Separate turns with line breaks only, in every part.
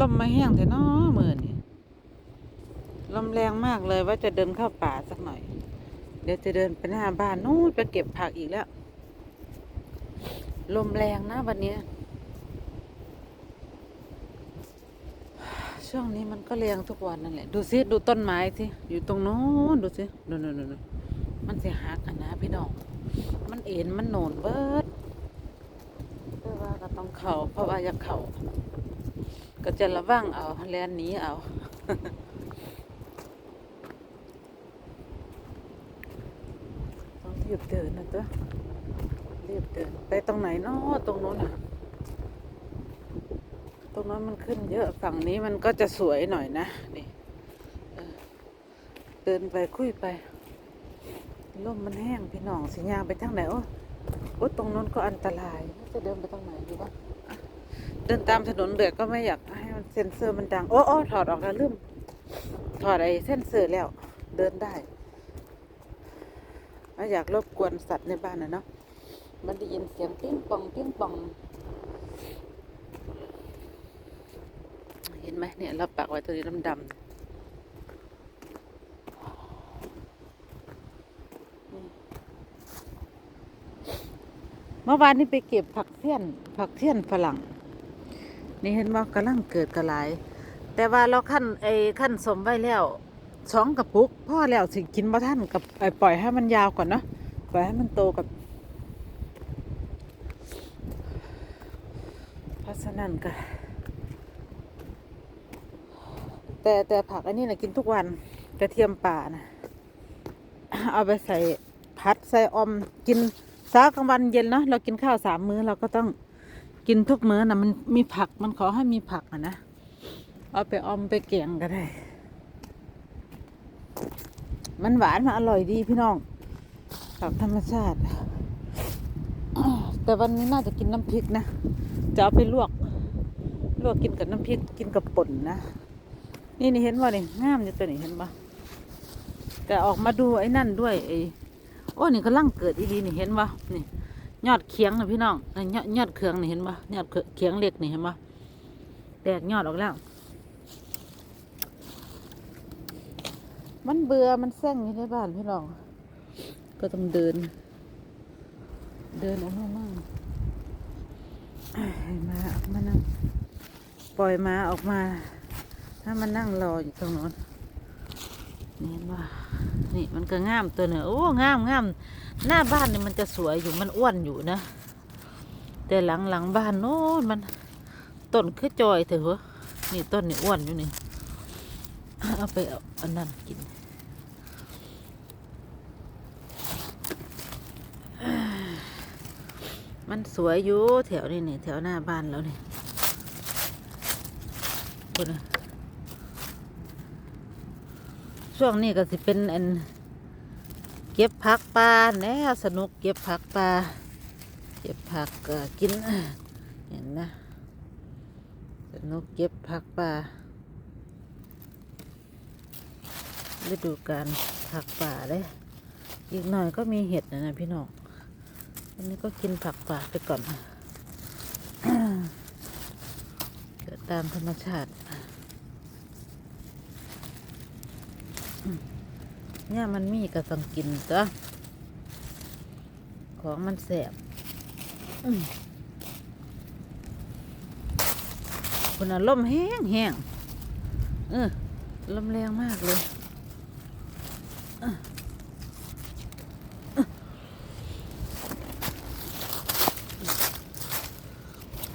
ลมมาแห้งเถอะเนาะมือนี่ลมแรงมากเลยว่าจะเดินเข้าป่าสักหน่อย เดี๋ยวจะเดินไปหน้าบ้านนู้นไปเก็บผักอีกแล้ว ลมแรงนะวันนี้ ช่วงนี้มันก็แรงทุกวันนั่นแหละ ดูสิดูต้นไม้สิอยู่ตรงโน้นดูสิดูดูดูมันจะหักอะนะพี่น้องมันเอ็นมันโหนนเบิดแต่ว่าก็ต้องเข่าเพราะว่าอยากเข่า ก็จะระวังเอาแลนนี้เอาต้องรีบเดินนะตัวรีบเดิน ไปตรงไหนนาะตรงโน้นอะตรงนั้นมันขึ้นเยอะฝั่งนี้มันก็จะสวยหน่อยนะนี่เดินไปคุยไปลมมันแห้งพี่น้องสิยางไปทางไหนโอ้โอ้ตรงโน้นก็อันตรายจะเดินไปตรงไหนดีวะ เดินตามถนนเดือดก็ไม่อยากให้มันเซ็นเซอร์มันดัง โอ้โอ้ถอดออกแล้วลืมถอดไอ้เส้นเซอร์แล้ว เดินได้ไม่อยากรบกวนสัตว์ในบ้านนะเนาะมันได้ยินเสียงปิ้งปองปิ้งปอง เห็นไหมเนี่ยเราปักไว้ตัวนี้ดำๆเมื่อวานนี้ไปเก็บผักเสี้ยน ผักเสี้ยนฝรั่ง นี่เห็นว่ากำลังเกิดกระหลแต่ว่าเราขั้นไอ้ขั้นสมไว้แล้วสองกระปุกพ่อแล้วสิกินบ่ท่านกับไอ้ปล่อยให้มันยาวก่อนเนาะปล่อยให้มันโตกับเพราะฉะนั้นก็แต่แต่ผักอันนี้นะกินทุกวันกระเทียมป่านะเอาไปใส่พัดใส่ออมกินเช้ากลางวันเย็นเนาะเรากินข้าวสามมื้อเราก็ต้อง กินทุกมื้อนะมันมีผักมันขอให้มีผักอะนะ เอาไปออมไปเกี่ยงก็ได้ มันหวานมันอร่อยดีพี่น้องผักธรรมชาติ แต่วันนี้น่าจะกินน้ำพริกนะ จะเอาไปลวก ลวกกินกับน้ำพริกกินกับป่นนะ นี่นี่เห็นว่านี่งามอยู่ตัวนี้เห็นปะแต่ออกมาดูไอ้นั่นด้วยไอ้โอ้นี่กำลังเกิดอีดีนี่เห็นปะนี่ ยอดเคียงนะพี่น้องนี่ยอดยอดเคืองนี่เห็นปะยอดเคียงเล็กนี่เห็นปะแตกยอดออกแล้ว มันเบื่อมันแซงอยู่ในบ้านพี่น้อง ก็ต้องเดิน เดินออกมามั่งให้มาออกมานั่งปล่อยมาออกมา ถ้ามันนั่งรออยู่ตรงโน้นนี่เห็นว่า นี่มันก็งามตัวเนอะโอ้งามงามหน้าบ้านนี่มันจะสวยอยู่มันอ้วนอยู่นะ แต่หลังหลังบ้านโน้นมันต้นคือจอยเถอะนี่ต้นนี่อ้วนอยู่นี่เอาไปเอาอันนั้นกินมันสวยอยู่แถวนี้นี่แถวหน้าบ้านแล้วนี่คุณนะ ช่วงนี้ก็สิเป็นอันเก็บผักปลาแน่สนุกเก็บผักปลาเก็บผักก็กินเห็นนะสนุกเก็บผักปลาฤดูการผักป่าเลยอีกหน่อยก็มีเห็ดนะนะพี่น้องวันนี้ก็กินผักป่าไปก่อนเกิดตามธรรมชาติ เนี่ยมันมีก็ต้องกินจ้ะของมันแสบคุณอะลมแห้งแห้งเออลมแรงมากเลย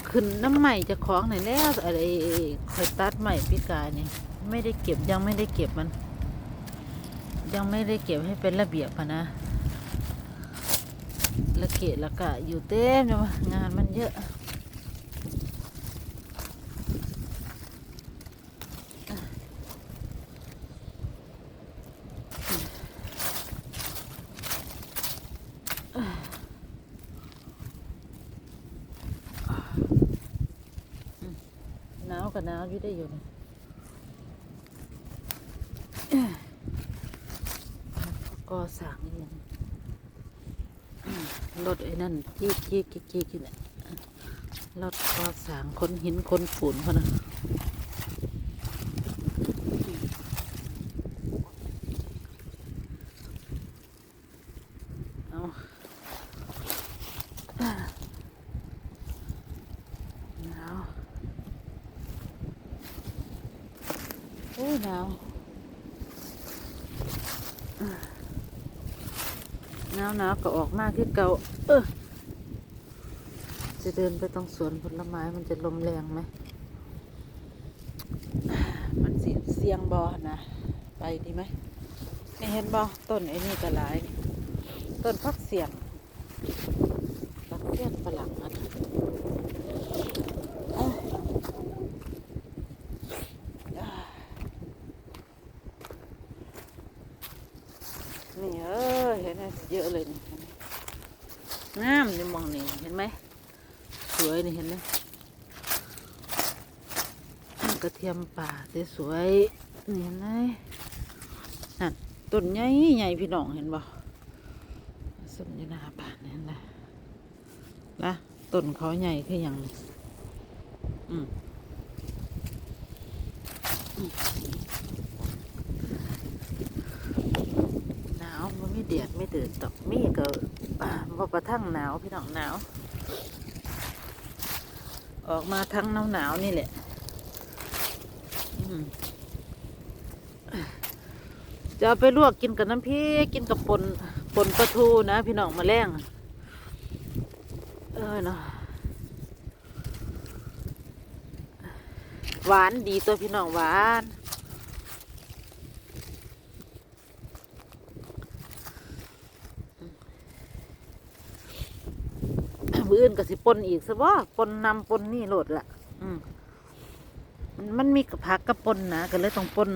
ขึ้นน้ำใหม่จะของไหนแล้วอะไรคอยตัดใหม่พี่กายนี่ไม่ได้เก็บยังไม่ได้เก็บมัน ยังไม่ได้เก็บให้เป็นระเบียบอะนะละเกะละกะอยู่เต็มเลยว่ะงานมันเยอะหนาวกับหนาวอยู่ได้อยู่นี่ ก็สางนี่รถไอ้นั่นจี้จี้กีกีกี้เนี่ยรถก็สางคนหินคนฝุ่นเขานะหนาวโอ้หนาว หนาวก็ออกมากที่เก่าเออจะเดินไปตรงสวนผลไม้มันจะลมแรงไหม มันเสียเสียงบอนะ ไปดีไหมไม่เห็นบอต้นไอ้นี่ก็หลาย ต้นพักเสียงพักเสียงฝรั่งอันะนอ้าวอ่านี่เออเห็นไหมเยอะเลยนี่งามนี่มองนี่เห็นไหมสวย นี่เห็นไหมกระเทียมป่าสวยๆนี่เห็นไหมนั่นต้นใหญ่ใหญ่พี่น้องเห็นบ่สมยนาป่านนี่นะนะต้นเขาใหญ่คืออย่างอืมหนาวมันไม่เดือดไม่เดือดตอกมีก็อ่าบ่ประทั่งหนาวพี่น้องหนาว ออกมาทั้งหนาวหนาวนี่แหละจะเอาไปลวกกินกับน้ำพริกกินกับปนปนปลาทูนะ พี่น้องมาแรงเออเนาะหวานดีตัวพี่น้องหวาน มืออื่นก็สิปนอีกซะบ่ปนนำปนนี่โหลดละอืมมันมีกับผักกับปนนะก็เลยต้องปน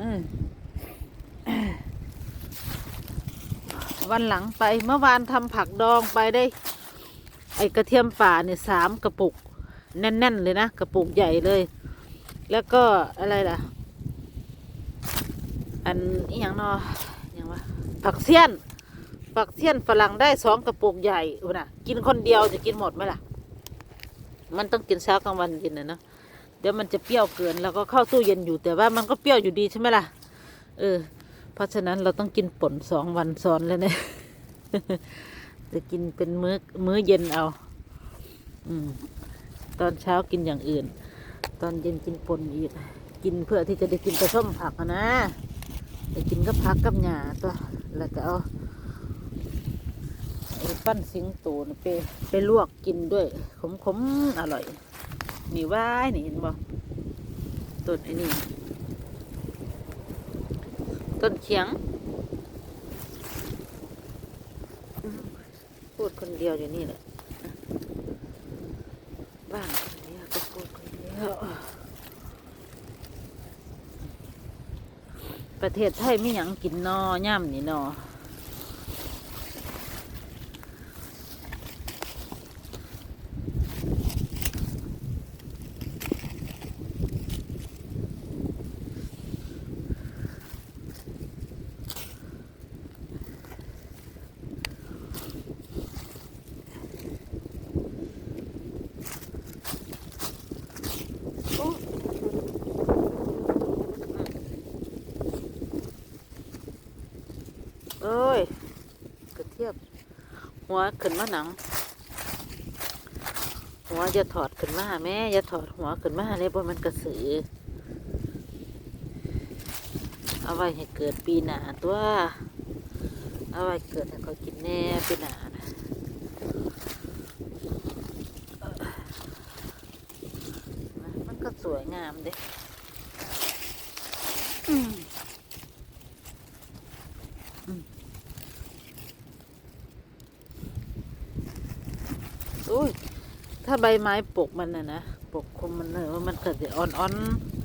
ออวันหลังไปเมื่อวานทำผักดองไปได้ ไอกระเทียมป่าเนี่ยสามกระปุก แน่น ๆ เลยนะ กระปุกใหญ่เลย แล้วก็อะไรล่ะ อันอีหย่างเนออย่างวะผักเสี้ยน ผักเสี้ยนฝรั่งได้สองกระปุกใหญ่อุนะกินคนเดียวจะกินหมดไหมล่ะ มันต้องกินเช้ากลางวันเย็นนะเนาะเดี๋ยวมันจะเปรี้ยวเกินแล้วก็เข้าตู้เย็นอยู่แต่ว่ามันก็เปรี้ยวอยู่ดีใช่ไหมล่ะเออ เพราะฉะนั้นเราต้องกินป่นสองวันซ้อนแล้วเนี่ยจะกินเป็นมื้อมื้อเย็นเอา อืม ตอนเช้ากินอย่างอื่น ตอนเย็นกินป่นอีกกินเพื่อที่จะได้กินกระส้มผักอะนะได้กินกับผักกับหญ้าตัวแล้วก็เอา ไอ้ปั้นสิงโตนไปไปลวกกินด้วย ขมๆอร่อย นี่ว่ายนี่เห็นบ่ต้นไอ้นี่ ต้นเขียง พูดคนเดียวอยู่นี่แหละบ้างคนเดียวก็พูดคนเดียวประเทศไทยไมีหยังกินนอย่ำนี่นอโอ้เอ้ยกระ เทียบ หัวขึ้นมาหนัง หัวจะถอดขึ้นมาแม่อย่าถอดหัวขึ้นมาเลยเพราะมันกระสือ เอาไว้ให้เกิดปีหนาตัวเอาไว้เกิดให้เขากินแน่ปีหนานะมันก็สวยงามเด้อืมอืมโอ้ย ถ้า ใบไม้ปกมันนะนะปกคลุมมันเนอมันเกิดอ่อน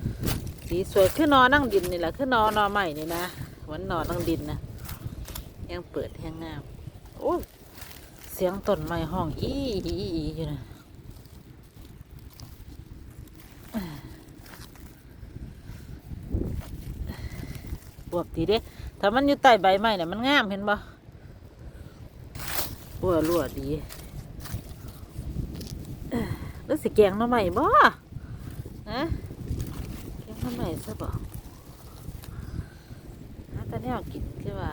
ๆสีสวยขึ้นนอนนั่งดินนี่แหละขึ้นนอนนอนใหม่นี่นะเหมือนนอนนั่งดินนะยังเปิดยังงามโอ้เสียงต้นไม้ห้องอีอีอีอีอยู่นะบวบดีเด้ถ้ามันอยู่ใต้ใบไม้เนี่ยมันงามเห็นบ่บัวรั่วดี อ้อแล้วสิแกงหน้ำใหม่บ่ฮะแกงทำไมซะบ่หาแต่แนวกินคือว่า